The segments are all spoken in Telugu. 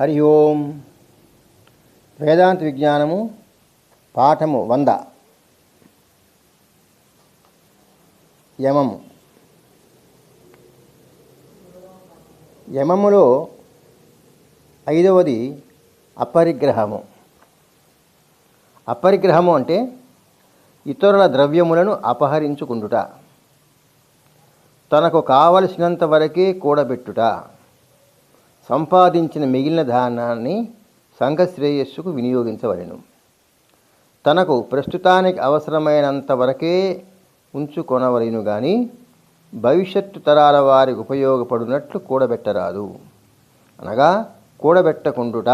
హరి ఓం. వేదాంత విజ్ఞానము పాఠము వంద. యమము. యమములో ఐదవది అపరిగ్రహము. అపరిగ్రహము అంటే ఇతరుల ద్రవ్యములను అపహరించుకుంటుట తనకు కావలసినంత వరకే కూడబెట్టుట. సంపాదించిన మిగిలిన ధానాన్ని సంఘశ్రేయస్సుకు వినియోగించవలను. తనకు ప్రస్తుతానికి అవసరమైనంత వరకే ఉంచుకొనవలను కానీ భవిష్యత్తు తరాల వారికి ఉపయోగపడినట్లు కూడబెట్టరాదు. అనగా కూడబెట్టకుండుట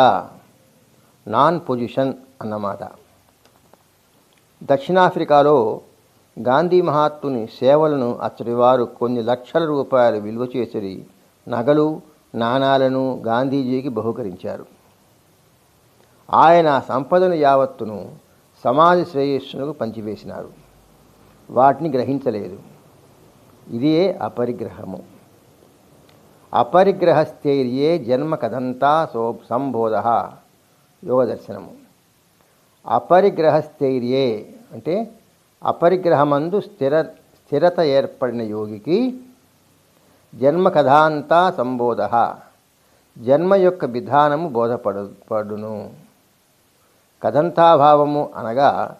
నాన్ పొజిషన్ అన్నమాట. దక్షిణాఫ్రికాలో గాంధీ మహాత్ముని సేవలను అతడి వారు కొన్ని లక్షల రూపాయలు విలువ చేసి నగలు నాణాలను గాంధీజీకి బహుకరించారు. ఆయన సంపదను యావత్తును సమాజ శ్రేయస్సునకు పంచివేసినారు. వాటిని గ్రహించలేదు. ఇదే అపరిగ్రహము. అపరిగ్రహస్థైర్యే జన్మ కథంతా సో సంబోధ యోగదర్శనము. అపరిగ్రహస్థైర్యే అంటే అపరిగ్రహమందు స్థిర స్థిరత ఏర్పడిన యోగికి జన్మ కథాంతా సంబోధ. జన్మ యొక్క విధానము బోధపడు పడును. కథంతాభావము అనగా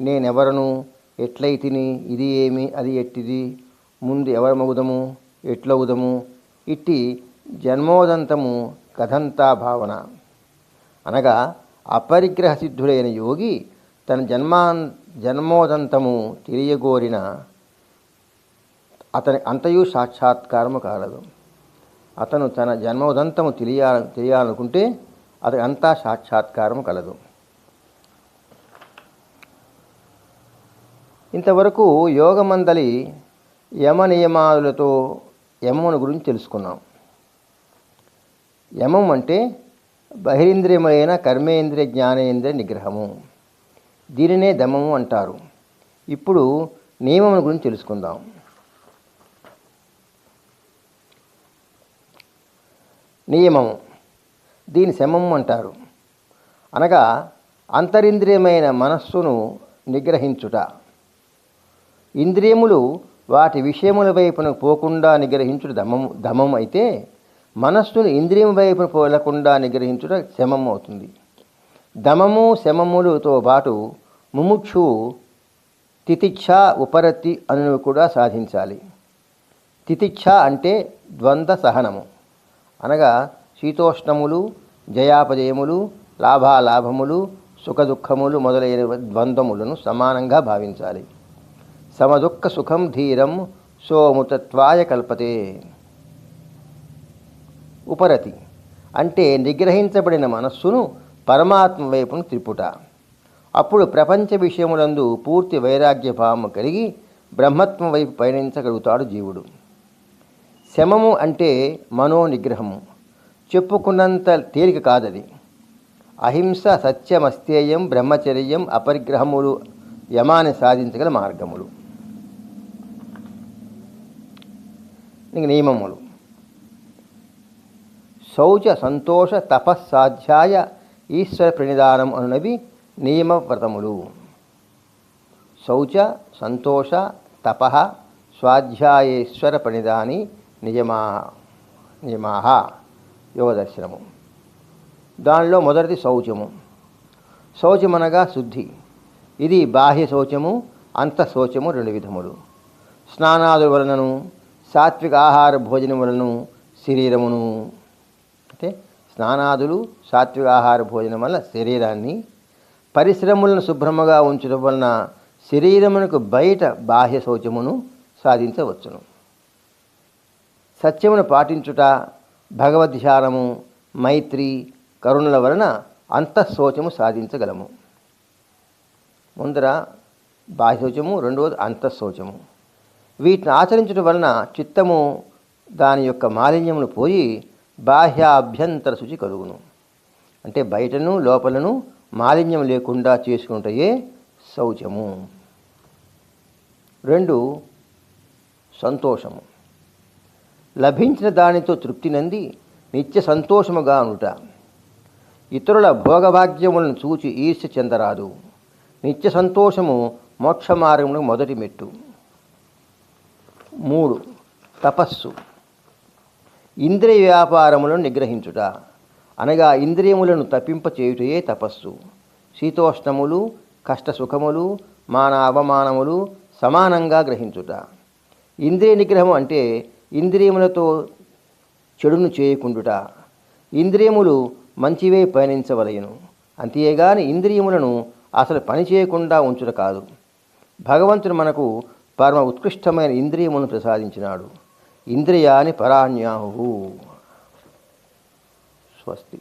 నేనెవరను ఎట్లయితిని ఇది ఏమి అది ఎట్టిది ముందు ఎవరమగుదము ఎట్లవుదము ఇట్టి జన్మోదంతము కథంతా భావన అనగా అపరిగ్రహ సిద్ధుడైన యోగి తన జన్మా జన్మోదంతము తెలియగోరిన అతని అంతయు సాక్షాత్కారము కాలదు. అతను తన జన్మోదంతము తెలియ తెలియాలనుకుంటే అతని అంతా సాక్షాత్కారము కలదు. ఇంతవరకు యోగమందలి యమ నియమాదులతో యమమును గురించి తెలుసుకున్నాం. యమం అంటే బహిరింద్రియమైన కర్మేంద్రియ జ్ఞానేంద్రియ నిగ్రహము. దీనినే దమము అంటారు. ఇప్పుడు నియమముల గురించి తెలుసుకుందాం. నియమము. దీని శమం అంటారు. అనగా అంతరింద్రియమైన మనస్సును నిగ్రహించుట. ఇంద్రియములు వాటి విషయముల వైపున పోకుండా నిగ్రహించుట దమం దమం అయితే మనస్సును ఇంద్రియం వైపున పోలకుండా నిగ్రహించుట శమం అవుతుంది. దమము శమములతో పాటు ముముక్షు తితిచ్ఛ ఉపరతి అను కూడా సాధించాలి. తితిచ్ఛ అంటే ద్వంద్వ సహనము. అనగా శీతోష్ణములు జయాపజయములు లాభాలాభములు సుఖదుఖములు మొదలైన ద్వంద్వములను సమానంగా భావించాలి. సమదుఃఖ సుఖం ధీరం సోముతత్వాయ కల్పతే. ఉపరతి. అంటే నిగ్రహించబడిన మనస్సును పరమాత్మ వైపును త్రిపుట. అప్పుడు ప్రపంచ విషయములందు పూర్తి వైరాగ్య భావము కలిగి బ్రహ్మత్వం వైపు పయనించగలుగుతాడు జీవుడు. శమము అంటే మనో నిగ్రహము చెప్పుకున్నంత తేలిక కాదది. అహింస సత్యమస్తేయం బ్రహ్మచర్యం అపరిగ్రహములు యమాన్ని సాధించగల మార్గములు. ఇంక నియమములు. శౌచ సంతోష తపస్సాధ్యాయ ఈశ్వర ప్రణిధానం అనునవి నియమవ్రతములు. శౌచ సంతోష తప స్వాధ్యాయేశ్వర ప్రణిధాని నియమా నియమాహ యోగదర్శనము. దానిలో మొదటిది శౌచము. శౌచమనగా శుద్ధి. ఇది బాహ్య శౌచము అంత శౌచము రెండు విధములు. స్నానాదుల వలనను సాత్విక ఆహార భోజనం వలన శరీరమును. అంటే స్నానాదులు సాత్విక ఆహార భోజనం వల్ల శరీరాన్ని పరిశ్రమలను శుభ్రముగా ఉంచడం వలన శరీరమునకు బయట బాహ్య శౌచమును సాధించవచ్చును. సత్యమును పాటించుట భగవద్ధ్యానము మైత్రి కరుణల వలన అంతఃశోచము సాధించగలము. ముందర బాహ్యశోచము రెండవది అంతఃశోచము వీటిని ఆచరించడం వలన చిత్తము దాని యొక్క మాలిన్యమును పోయి బాహ్యాభ్యంతర శుచి కలుగును. అంటే బయటను లోపలను మాలిన్యం లేకుండా చేసుకుంటే శౌచము. రెండు సంతోషము. లభించిన దానితో తృప్తి నంది నిత్య సంతోషముగా ఉండుట ఇతరుల భోగభాగ్యములను చూచి ఈర్ష్య చెందరాదు. నిత్య సంతోషము మోక్ష మార్గములకు మొదటి మెట్టు. మూడు తపస్సు. ఇంద్రియ వ్యాపారములను నిగ్రహించుట. అనగా ఇంద్రియములను తప్పింప చేయుటయే తపస్సు. శీతోష్ణములు కష్ట సుఖములు మాన అవమానములు సమానంగా గ్రహించుట. ఇంద్రియ నిగ్రహం అంటే ఇంద్రియములతో చెడును చేయకుండుట. ఇంద్రియములు మంచివే పయనించవలయను. అంతేగాని ఇంద్రియములను అసలు పని చేయకుండా ఉంచుట కాదు. భగవంతుడు మనకు పరమ ఉత్కృష్టమైన ఇంద్రియములను ప్రసాదించినాడు. ఇంద్రియాని పరాణ్యాహు స్వస్తి.